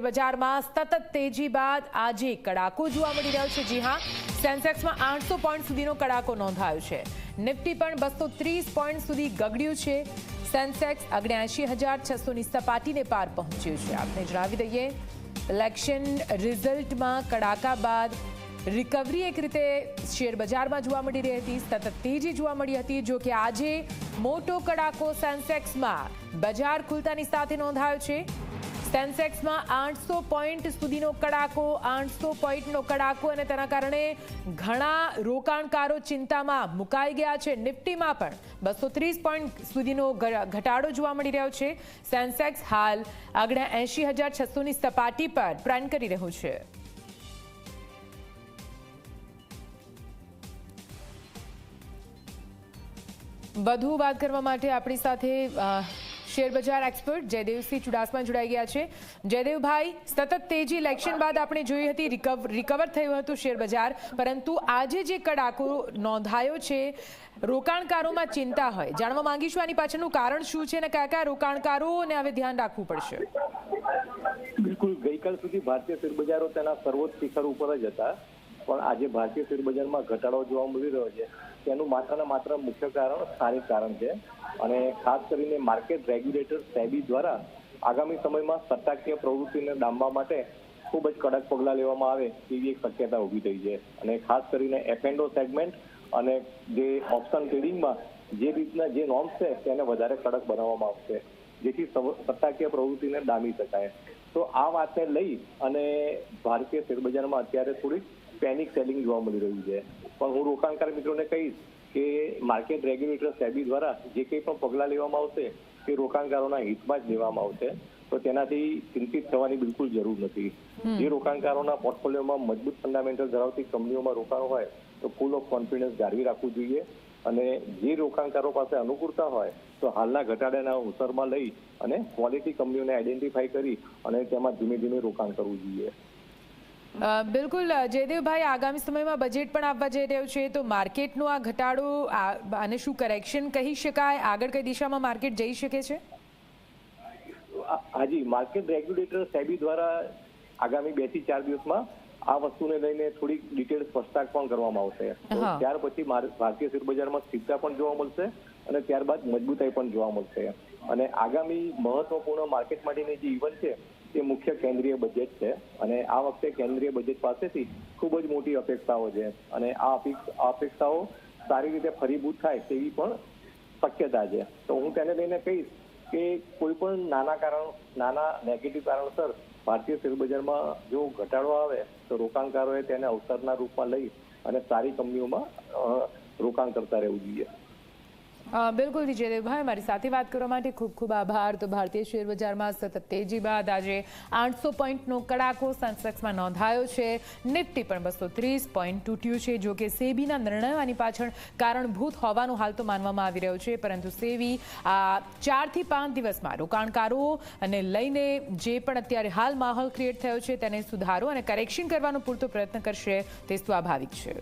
Share બજારમાં સતત તેજી બાદ આજે કડાકો જોવા મળી રહ્યો છે. જી હા, સેન્સેક્સમાં આઠસો પોઈન્ટ સુધીનો કડાકો નોંધાયો છે. નિફ્ટી પણ બસો ત્રીસ પોઈન્ટ સુધી ગગડ્યું છે. સેન્સેક્સ અગ્યાસી હજાર છસોની સપાટીને પાર પહોંચ્યું છે. આપને જણાવી દઈએ ઇલેક્શન રિઝલ્ટમાં કડાકા બાદ રિકવરી એક રીતે શેર બજારમાં જોવા મળી રહી હતી. સતત તેજી જોવા મળી હતી. જો કે આજે મોટો કડાકો સેન્સેક્સમાં બજાર ખુલતાની સાથે નોંધાયો છે. સેન્સેક્સમાં આઠસો પોઈન્ટ સુધીનો કડાકો, આઠસો પોઈન્ટનો કડાકો અને તેના કારણે ઘણા રોકાણકારો ચિંતામાં મુકાઈ ગયા છે. નિફ્ટીમાં પણ બસો ત્રીસ પોઈન્ટ સુધીનો ઘટાડો જોવા મળી રહ્યો છે. સેન્સેક્સ હાલ આગળ એંશી હજાર છસોની સપાટી પર ટ્રેન્ડ કરી રહ્યું છે. વધુ વાત કરવા માટે આપણી સાથે અ, શેર બજાર એક્સપર્ટ જયદેવસિંહ ચુડાસમા જોડાઈ ગયા છે. જયદેવભાઈ સતત તેજી ઇલેક્શન બાદ આપણે જોઈ હતી રિકવર થયું હતું શેરબજાર પરંતુ આજે જે કડાકો નોંધાયો છે રોકાણકારોમાં ચિંતા હોય. જાણવા માંગીશું આની પાછળનું કારણ શું છે અને કયા કયા રોકાણકારોને હવે ધ્યાન રાખવું પડશે? બિલકુલ ગઈકાલ સુધી ભારતીય શેરબજારો તેના સર્વોચ્ચ શિખર ઉપર જ હતા. પણ આજે ભારતીય શેરબજારમાં ઘટાડો જોવા મળી રહ્યો છે. તેનું માત્ર માત્ર મુખ્ય કારણ સ્થાનિક કારણ છે અને ખાસ કરીને માર્કેટ રેગ્યુલેટર સેબી દ્વારા આગામી સમયમાં સટ્ટાકીય પ્રવૃત્તિને ડામવા માટે ખૂબ જ કડક પગલાં લેવામાં આવે તેવી એક શક્યતા ઊભી થઈ છે. અને ખાસ કરીને એફએનડો સેગમેન્ટ અને જે ઓપ્શન ટ્રેડિંગમાં જે રીતના જે નોર્મ્સ છે તેને વધારે કડક બનાવવામાં આવશે, જેથી સત્તાકીય પ્રવૃત્તિને ડામી શકાય. તો આ વાતને લઈ અને ભારતીય શેરબજારમાં અત્યારે થોડીક પેનિક સેલિંગ જોવા મળી રહ્યું છે. પણ હું રોકાણકાર મિત્રોને કહીશ કે માર્કેટ રેગ્યુલેટર સેબી દ્વારા જે કંઈ પણ પગલાં લેવામાં આવશે તે રોકાણકારોના હિતમાં જ લેવામાં આવશે. તો તેનાથી ચિંતિત થવાની બિલકુલ જરૂર નથી. જે રોકાણકારોના પોર્ટફોલિયોમાં મજબૂત ફંડામેન્ટલ ધરાવતી કંપનીઓમાં રોકાણ હોય તો ફૂલ ઓફ કોન્ફિડન્સ જાળવી રાખવું જોઈએ. અને જે રોકાણકારો પાસે અનુકૂળતા હોય તો હાલના ઘટાડાના અવસરમાં લઈ અને ક્વોલિટી કંપનીઓને આઈડેન્ટિફાઈ કરી અને તેમાં ધીમે ધીમે રોકાણ કરવું જોઈએ. બિલકુલ જયદેવભાઈ આગામી સમયમાં બજેટ પણ આવવા જઈ રહ્યું છે તો માર્કેટનો આ ઘટાડો આને શું કરેક્શન કહી શકાય? આગળ કઈ દિશામાં માર્કેટ જઈ શકે છે? હાજી માર્કેટ રેગ્યુલેટર સેબી દ્વારા આગામી બેથી ચાર દિવસમાં આ વસ્તુને લઈને થોડીક ડિટેલ સ્પષ્ટતા પણ કરવામાં આવશે. ત્યાર પછી ભારતીય શેરબજારમાં સ્થિરતા પણ જોવા મળશે અને ત્યારબાદ મજબૂતાઈ પણ જોવા મળશે. અને આગામી મહત્વપૂર્ણ માર્કેટ માટેની જે ઇવેન્ટ છે તે મુખ્ય કેન્દ્રીય બજેટ છે અને આ વખતે કેન્દ્રીય બજેટ પાસેથી ખૂબ જ મોટી અપેક્ષાઓ છે અને આ અપેક્ષ- આ અપેક્ષાઓ સારી રીતે ફરીભૂત થાય તેવી પણ શક્યતા છે. તો હું તેને લઈને કહીશ કે કોઈ પણ નાના કારણ, નાના નેગેટિવ કારણસર ભારતીય શેરબજારમાં જો ઘટાડો આવે તો રોકાણકારોએ તેને અવસરના રૂપમાં લઈ અને સારી કંપનીઓમાં રોકાણ કરતા રહેવું જોઈએ. બિલકુલ વિજયદેવભાઈ જયદેવભાઈ મારી સાથે વાત કરવા માટે ખૂબ ખૂબ આભાર. તો ભારતીય શેર બજારમાં સતત તેજી બાદ આજે આઠસો પોઈન્ટનો કડાકો સેન્સેક્સમાં નોંધાયો છે. નિફ્ટી પણ બસો ત્રીસ પોઈન્ટ તૂટ્યું છે. જો કે સેબીના નિર્ણયવાની પાછળ કારણભૂત હોવાનું હાલ તો માનવામાં આવી રહ્યું છે. પરંતુ સેબી આ ચારથી પાંચ દિવસમાં રોકાણકારો અને લઈને જે પણ અત્યારે હાલ માહોલ ક્રિએટ થયો છે, તેને સુધારો અને કરેક્શન કરવાનો પૂરતો પ્રયત્ન કરશે. તે સ્વાભાવિક છે.